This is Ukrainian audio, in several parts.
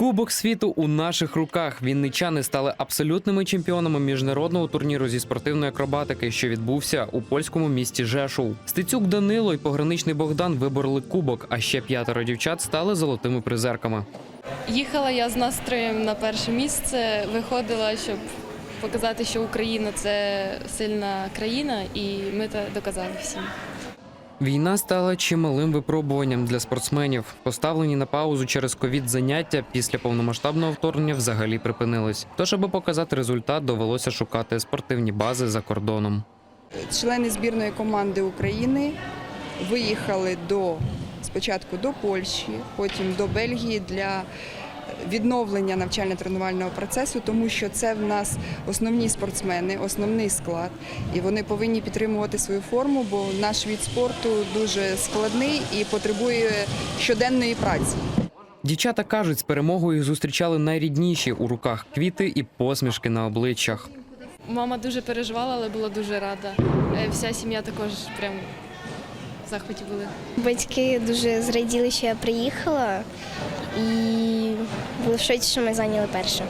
Кубок світу у наших руках. Вінничани стали абсолютними чемпіонами міжнародного турніру зі спортивної акробатики, що відбувся у польському місті Жешув. Стецюк Данило і пограничний Богдан вибороли кубок, а ще п'ятеро дівчат стали золотими призерками. Їхала я з настроєм на перше місце, виходила, щоб показати, що Україна це сильна країна, і ми це доказали всім. Війна стала чималим випробуванням для спортсменів. Поставлені на паузу через ковід заняття після повномасштабного вторгнення взагалі припинились. Тож, аби показати результат, довелося шукати спортивні бази за кордоном. Члени збірної команди України виїхали до спочатку до Польщі, потім до Бельгії для відновлення навчально-тренувального процесу, тому що це в нас основні спортсмени, основний склад, і вони повинні підтримувати свою форму, бо наш від спорту дуже складний і потребує щоденної праці. Дівчата кажуть, з перемогою зустрічали найрідніші у руках квіти і посмішки на обличчях. Мама дуже переживала, але була дуже рада. Е, Вся сім'я також прям в захваті були. Батьки дуже зраділи, що я приїхала, і шоці, що ми зайняли перше.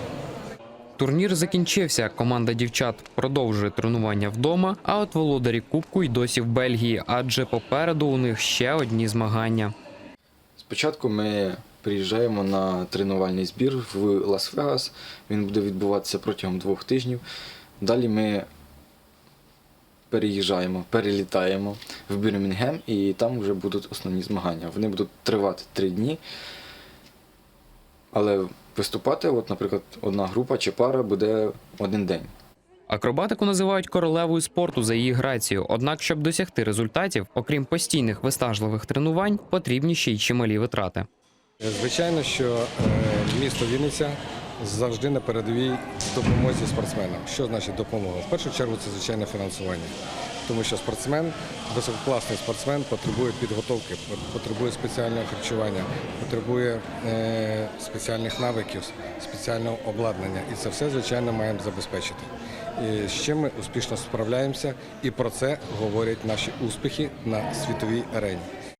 Турнір закінчився. Команда дівчат продовжує тренування вдома. А от володарі кубку й досі в Бельгії, адже попереду у них ще одні змагання. Спочатку ми приїжджаємо на тренувальний збір в Лас-Вегас. Він буде відбуватися протягом двох тижнів. Далі ми переїжджаємо, перелітаємо в Бірмінгем і там вже будуть основні змагання. Вони будуть тривати три дні. Але виступати, от, наприклад, одна група чи пара буде один день. Акробатику називають королевою спорту за її грацію. Однак, щоб досягти результатів, окрім постійних виснажливих тренувань, потрібні ще й чималі витрати. Звичайно, що е, місто Вінниця завжди на передовій допомозі спортсменам. Що значить допомога? В першу чергу це звичайно фінансування. Тому що спортсмен, висококласний спортсмен потребує підготовки, потребує спеціального харчування, потребує е, спеціальних навиків, спеціального обладнання. І це все, звичайно, маємо забезпечити. І з чим ми успішно справляємося, і про це говорять наші успіхи на світовій арені.